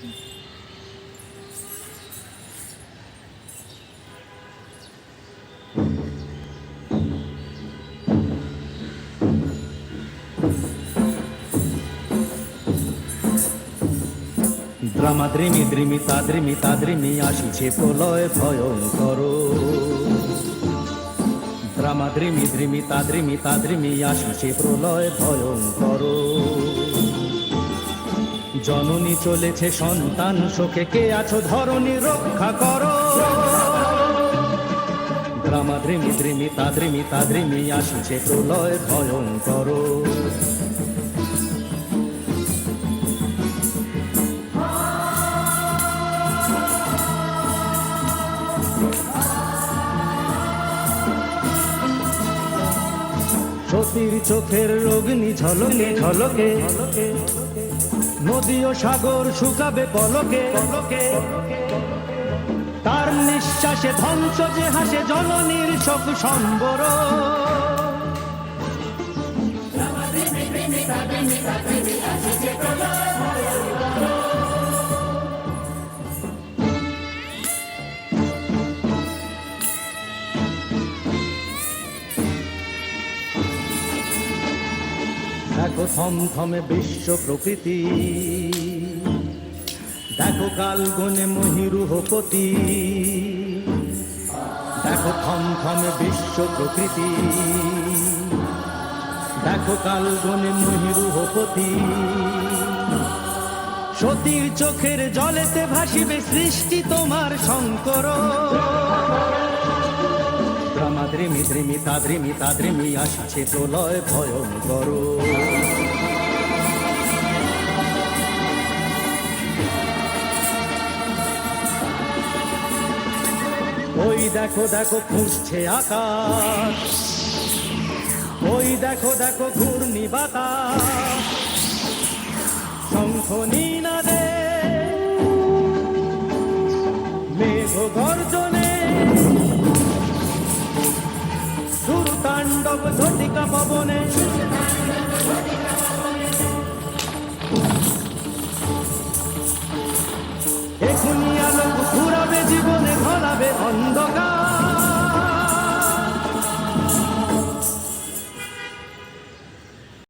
দ্রামাদ্রিমি দ্রিমি তাদ্রিমি তাদ্রিমি আসিছে প্রলয় ভয়ঙ্কর। দ্রামাদ্রিমি দ্রিমি তাদ্রিমি তাদ্রিমি আসিছে প্রলয় ভয়ঙ্কর। জননী চলেছে সন্তান, শোকে কে আছো ধরনী রক্ষা করো? দ্রামাদ্রিমি দ্রিমি তাদ্রিমি তাদ্রিমি আসিছে প্রলয় ভয়ঙ্কর। সতীর চোখের রোগনি ঝলকে ঝলকে। নদী ও সাগর শুকাবে পলকে পলকে। তার নিঃশ্বাসে ধ্বংস যে হাসে জননীর শোক সম্বর। দেখো থমথমে বিশ্ব প্রকৃতি। দেখো কাল গনে মহিরুহপতি দেখো থমথমে বিশ্ব প্রকৃতি। দেখো কাল গনে মহিরুহপতি সতীর চোখের জলেতে ভাসিবে সৃষ্টি তোমার শঙ্কর। দ্রামাদ্রিমি দ্রিমি তাদ্রিমি তাদ্রিমি আসছে প্রলয় ভয়ঙ্কর। ওই দেখো দেখো খুঁজছে আকাশ। ওই দেখো দেখো ঘূর্ণি বাতাস। শঙ্খনী এখুনি আলো ঘুরাবে জীবনে ধরাবে অন্ধকার।